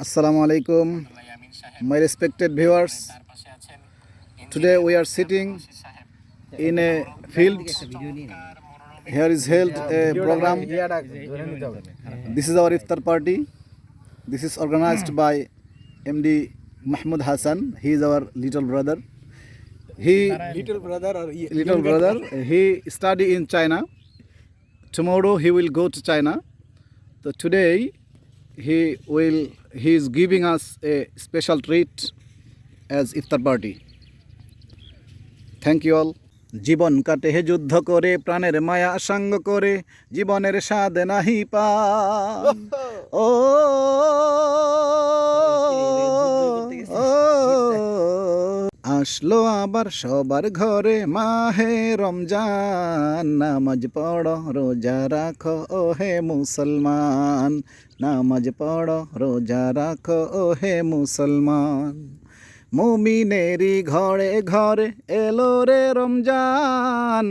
Assalamu alaikum, my respected viewers. Today we are sitting in a field. Here is held a program. This is our iftar party. This is organized by MD Mahmoud Hassan. He is our little brother. He little brother R little brother. He study in China. Tomorrow he will go to China. So today he will he is giving us a special treat as iftar party. Thank you all জীবন কাটে হে যুদ্ধ করে, প্রাণের মায়া সাঙ্গ করে, জীবনের স্বাদ নাহি পা আসলো আবার সবার ঘরে। মাহে রমজান, নামাজ পড়ো, রোজা রাখো ও হে মুসলমান। নামাজ পড়ো, রোজা রাখো ও হে মুসলমান। মুমিনেরি ঘরে ঘরে এলো রে রমজান।